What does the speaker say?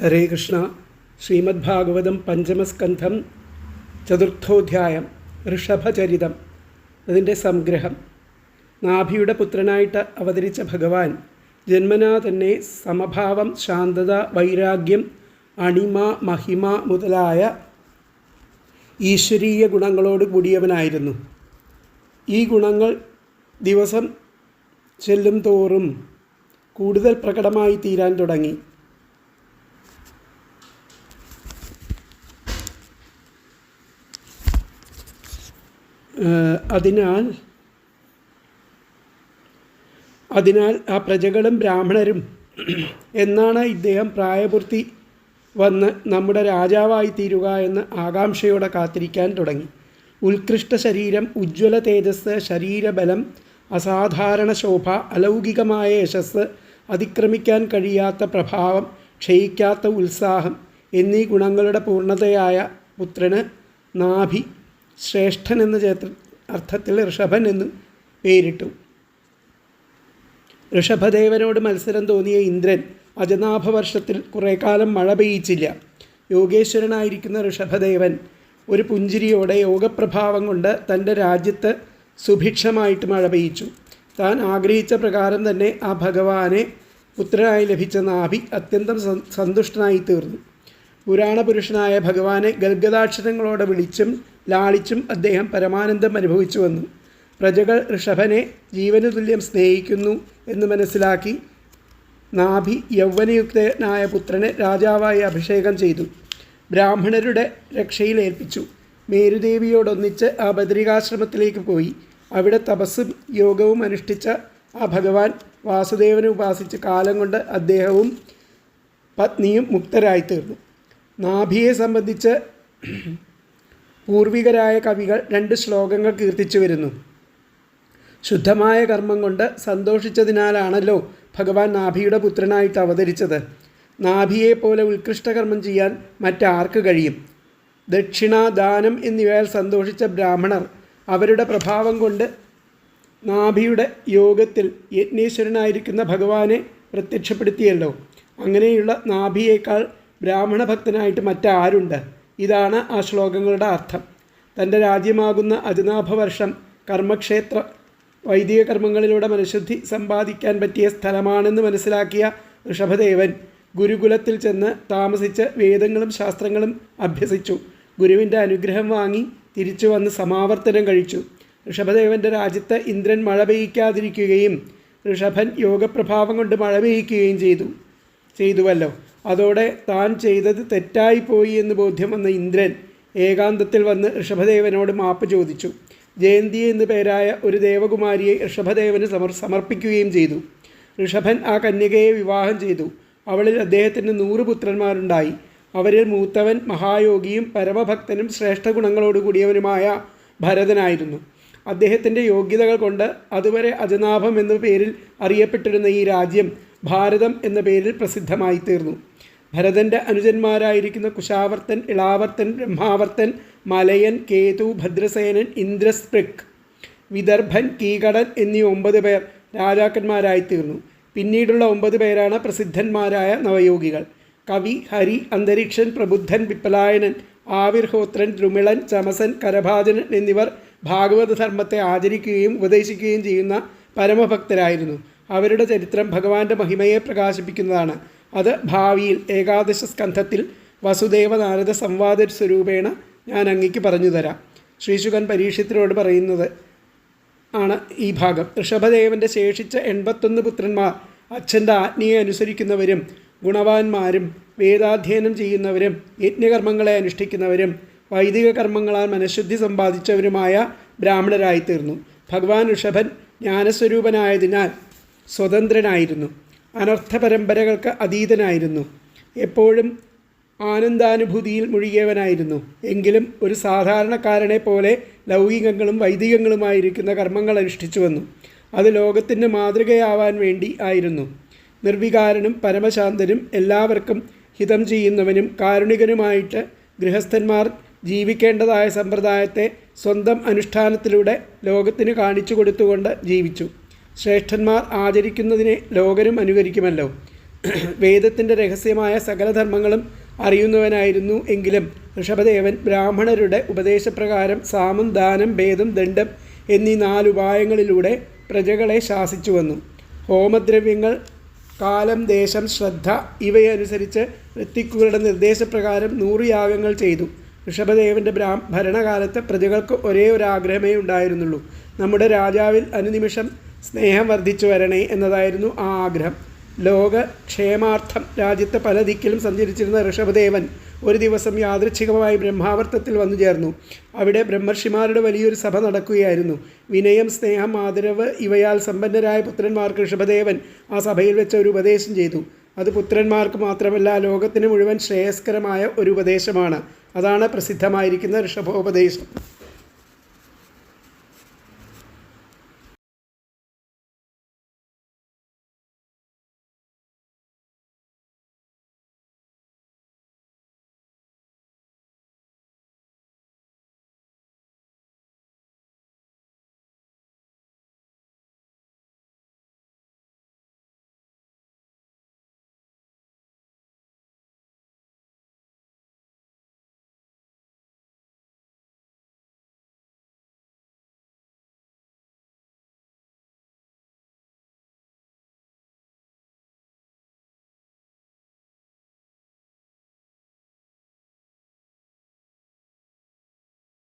ഹരേ കൃഷ്ണ. ശ്രീമദ് ഭാഗവതം പഞ്ചമസ്കന്ധം ചതുർത്ഥോധ്യായം ഋഷഭചരിതം അതിന്റെ സംഗ്രഹം. നാഭിയുടെ പുത്രനായിട്ട് അവതരിച്ച ഭഗവാൻ ജന്മനാ തന്നെ സമഭാവം ശാന്തത വൈരാഗ്യം അണിമ മഹിമ മുതലായ ഈശ്വരീയ ഗുണങ്ങളോട് കൂടിയവനായിരുന്നു. ഈ ഗുണങ്ങൾ ദിവസം ചെല്ലും തോറും കൂടുതൽ പ്രകടമായി തീരാൻ തുടങ്ങി. അതിനാൽ അതിനാൽ ആ പ്രജകളും ബ്രാഹ്മണരും എന്നാണ് ഇദ്ദേഹം പ്രായപൂർത്തി വന്ന് നമ്മുടെ രാജാവായി തീരുക എന്ന് ആകാംക്ഷയോടെ കാത്തിരിക്കാൻ തുടങ്ങി. ഉത്കൃഷ്ട ശരീരം ഉജ്ജ്വല തേജസ് ശരീരബലം അസാധാരണ ശോഭ അലൗകികമായ യശസ് അതിക്രമിക്കാൻ കഴിയാത്ത പ്രഭാവം ക്ഷയിക്കാത്ത ഉത്സാഹം എന്നീ ഗുണങ്ങളുടെ പൂർണതയായ പുത്രന് നാഭി ശ്രേഷ്ഠൻ എന്ന അർത്ഥത്തിൽ ഋഷഭൻ എന്ന് പേരിട്ടു. ഋഷഭദേവനോട് മത്സരം തോന്നിയ ഇന്ദ്രൻ അജനാഭ വർഷത്തിൽ കുറേ കാലം മഴ പെയ്യിച്ചില്ല. യോഗേശ്വരനായിരിക്കുന്ന ഋഷഭദേവൻ ഒരു പുഞ്ചിരിയോടെ യോഗപ്രഭാവം കൊണ്ട് തന്റെ രാജ്യത്ത് സുഭിക്ഷമായിട്ട് മഴ പെയ്യിച്ചു. താൻ ആഗ്രഹിച്ച പ്രകാരം തന്നെ ആ ഭഗവാനെ പുത്രനായി ലഭിച്ച നാഭി അത്യന്തം സന്തുഷ്ടനായി തീർന്നു. പുരാണപുരുഷനായ ഭഗവാനെ ഗൽഗതാക്ഷരങ്ങളോടെ വിളിച്ചും ലാളിച്ചും അദ്ദേഹം പരമാനന്ദം അനുഭവിച്ചു വന്നു പ്രജകൾ ഋഷഭനെ ജീവനു തുല്യം സ്നേഹിക്കുന്നു എന്ന് മനസ്സിലാക്കി നാഭി യൗവനയുക്തനായ പുത്രനെ രാജാവായി അഭിഷേകം ചെയ്തു. ബ്രാഹ്മണരുടെ രക്ഷയിൽ ഏൽപ്പിച്ചു മേരുദേവിയോടൊന്നിച്ച് ആ ബദ്രികാശ്രമത്തിലേക്ക് പോയി. അവിടെ തപസ്സും യോഗവും അനുഷ്ഠിച്ച ആ ഭഗവാൻ വാസുദേവനെ ഉപാസിച്ച് കാലം കൊണ്ട് അദ്ദേഹവും പത്നിയും മുക്തരായിത്തീർന്നു. നാഭിയെ സംബന്ധിച്ച് പൂർവികരായ കവികൾ രണ്ട് ശ്ലോകങ്ങൾ കീർത്തിച്ചു വരുന്നു. ശുദ്ധമായ കർമ്മം കൊണ്ട് സന്തോഷിച്ചതിനാലാണല്ലോ ഭഗവാൻ നാഭിയുടെ പുത്രനായിട്ട് അവതരിച്ചത്. നാഭിയെ പോലെ ഉത്കൃഷ്ട കർമ്മം ചെയ്യാൻ മറ്റാർക്ക് കഴിയും? ദക്ഷിണ ദാനം എന്നിവയാൽ സന്തോഷിച്ച ബ്രാഹ്മണർ അവരുടെ പ്രഭാവം കൊണ്ട് നാഭിയുടെ യോഗത്തിൽ യജ്ഞേശ്വരനായിരിക്കുന്ന ഭഗവാനെ പ്രത്യക്ഷപ്പെടുത്തിയല്ലോ. അങ്ങനെയുള്ള നാഭിയേക്കാൾ ബ്രാഹ്മണ ഭക്തനായിട്ട് മറ്റാരുണ്ട്? ഇതാണ് ആ ശ്ലോകങ്ങളുടെ അർത്ഥം. തന്റെ രാജ്യമാകുന്ന അജനാഭവർഷം കർമ്മക്ഷേത്ര വൈദിക കർമ്മങ്ങളിലൂടെ മനഃശുദ്ധി സമ്പാദിക്കാൻ പറ്റിയ സ്ഥലമാണെന്ന് മനസ്സിലാക്കിയ ഋഷഭദേവൻ ഗുരുകുലത്തിൽ ചെന്ന് താമസിച്ച് വേദങ്ങളും ശാസ്ത്രങ്ങളും അഭ്യസിച്ചു. ഗുരുവിന്റെ അനുഗ്രഹം വാങ്ങി തിരിച്ചു വന്ന് സമാവർത്തനം കഴിച്ചു. ഋഷഭദേവന്റെ രാജ്യത്ത് ഇന്ദ്രൻ മഴ പെയ്യിക്കാതിരിക്കുകയും ഋഷഭൻ യോഗപ്രഭാവം കൊണ്ട് മഴ പെയ്യിക്കുകയും ചെയ്തു. ചെയ്തുവല്ലോ. അതോടെ താൻ ചെയ്തത് തെറ്റായിപ്പോയി എന്ന് ബോധ്യം വന്ന ഇന്ദ്രൻ ഏകാന്തത്തിൽ വന്ന് ഋഷഭദേവനോട് മാപ്പ് ചോദിച്ചു. ജയന്തി എന്നു പേരായ ഒരു ദേവകുമാരിയെ ഋഷഭദേവന് സമർ സമർപ്പിക്കുകയും ചെയ്തു. ഋഷഭൻ ആ കന്യകയെ വിവാഹം ചെയ്തു. അവളിൽ അദ്ദേഹത്തിന് നൂറ് പുത്രന്മാരുണ്ടായി. അവരിൽ മൂത്തവൻ മഹായോഗിയും പരമഭക്തനും ശ്രേഷ്ഠ ഗുണങ്ങളോട് കൂടിയവനുമായ ഭരതനായിരുന്നു. അദ്ദേഹത്തിന്റെ യോഗ്യതകൾ കൊണ്ട് അതുവരെ അജനാഭം എന്ന പേരിൽ അറിയപ്പെട്ടിരുന്ന ഈ രാജ്യം ഭാരതം എന്ന പേരിൽ പ്രസിദ്ധമായി തീർന്നു ഭരതന്റെ അനുജന്മാരായിരിക്കുന്ന കുശാവർത്തൻ ഇളാവർത്തൻ ബ്രഹ്മാവർത്തൻ മലയൻ കേതു ഭദ്രസേനൻ ഇന്ദ്രസ്പൃക് വിദർഭൻ കീകടൻ എന്നീ ഒമ്പത് പേർ രാജാക്കന്മാരായി തീർന്നു പിന്നീടുള്ള ഒമ്പത് പേരാണ് പ്രസിദ്ധന്മാരായ നവയോഗികൾ. കവി ഹരി അന്തരീക്ഷൻ പ്രബുദ്ധൻ പിപ്പലായനൻ ആവിർഹോത്രൻ ദ്രുമിളൻ ചമസൻ കരഭാജനൻ എന്നിവർ ഭാഗവത ധർമ്മത്തെ ആചരിക്കുകയും ഉപദേശിക്കുകയും ചെയ്യുന്ന പരമഭക്തരായിരുന്നു. അവരുടെ ചരിത്രം ഭഗവാന്റെ മഹിമയെ പ്രകാശിപ്പിക്കുന്നതാണ്. അത് ഭാവിയിൽ ഏകാദശ സ്കന്ധത്തിൽ വസുദേവ നാരദ സംവാദ സ്വരൂപേണ ഞാൻ അങ്ങയ്ക്ക് പറഞ്ഞു തരാം. ശ്രീശുഖൻ പരീക്ഷത്തിനോട് പറയുന്നത് ആണ് ഈ ഭാഗം. ഋഷഭദേവന്റെ ശേഷിച്ച എൺപത്തൊന്ന് പുത്രന്മാർ അച്ഛന്റെ ആജ്ഞയെ അനുസരിക്കുന്നവരും ഗുണവാന്മാരും വേദാധ്യയനം ചെയ്യുന്നവരും യജ്ഞകർമ്മങ്ങളെ അനുഷ്ഠിക്കുന്നവരും വൈദിക കർമ്മങ്ങളാൽ മനഃശുദ്ധി സമ്പാദിച്ചവരുമായ ബ്രാഹ്മണരായിത്തീർന്നു. ഭഗവാൻ ഋഷഭൻ ജ്ഞാനസ്വരൂപനായതിനാൽ സ്വതന്ത്രനായിരുന്നു. അനർത്ഥ പരമ്പരകൾക്ക് അതീതനായിരുന്നു. എപ്പോഴും ആനന്ദാനുഭൂതിയിൽ മുഴുകിയവനായിരുന്നു. എങ്കിലും ഒരു സാധാരണക്കാരനെ പോലെ ലൗകികങ്ങളും വൈദികങ്ങളുമായിരിക്കുന്ന കർമ്മങ്ങൾ അനുഷ്ഠിച്ചു വന്നു. അത് ലോകത്തിന്റെ മാതൃകയാവാൻ വേണ്ടി ആയിരുന്നു. നിർവികാരനും പരമശാന്തനും എല്ലാവർക്കും ഹിതം ചെയ്യുന്നവനും കാരുണികനുമായിട്ട് ഗൃഹസ്ഥന്മാർ ജീവിക്കേണ്ടതായ സമ്പ്രദായത്തെ സ്വന്തം അനുഷ്ഠാനത്തിലൂടെ ലോകത്തിന് കാണിച്ചു കൊടുത്തുകൊണ്ട് ജീവിച്ചു. ശ്രേഷ്ഠന്മാർ ആചരിക്കുന്നതിനെ ലോകരും അനുകരിക്കുമല്ലോ. വേദത്തിന്റെ രഹസ്യമായ സകല ധർമ്മങ്ങളും അറിയുന്നവനായിരുന്നു എങ്കിലും ഋഷഭദേവൻ ബ്രാഹ്മണരുടെ ഉപദേശപ്രകാരം സാമം ദാനം ഭേദം ദണ്ഡം എന്നീ നാലുപായങ്ങളിലൂടെ പ്രജകളെ ശാസിച്ചു വന്നു. ഹോമദ്രവ്യങ്ങൾ കാലം ദേശം ശ്രദ്ധ ഇവയനുസരിച്ച് ഋത്തിക്കുകളുടെ നിർദ്ദേശപ്രകാരം നൂറ് യാഗങ്ങൾ ചെയ്തു. ഋഷഭദേവന്റെ ബ്രാ ഭരണകാലത്ത് പ്രജകൾക്ക് ഒരേ ഒരു ആഗ്രഹമേ ഉണ്ടായിരുന്നുള്ളൂ. നമ്മുടെ രാജാവിൽ അനുനിമിഷം സ്നേഹം വർദ്ധിച്ചു വരണേ എന്നതായിരുന്നു ആ ആഗ്രഹം. ലോക ക്ഷേമാർത്ഥം രാജ്യത്ത് പല ദിക്കിലും സഞ്ചരിച്ചിരുന്ന ഋഷഭദേവൻ ഒരു ദിവസം യാദൃച്ഛികമായി ബ്രഹ്മാവർത്തത്തിൽ വന്നു ചേർന്നു. അവിടെ ബ്രഹ്മർഷിമാരുടെ വലിയൊരു സഭ നടക്കുകയായിരുന്നു. വിനയം സ്നേഹം ആദരവ് ഇവയാൽ സമ്പന്നരായ പുത്രന്മാർക്ക് ഋഷഭദേവൻ ആ സഭയിൽ വെച്ച് ഒരു ഉപദേശം ചെയ്തു. അത് പുത്രന്മാർക്ക് മാത്രമല്ല ലോകത്തിന് മുഴുവൻ ശ്രേയസ്കരമായ ഒരു ഉപദേശമാണ്. അതാണ് പ്രസിദ്ധമായിരിക്കുന്ന ഋഷഭോപദേശം.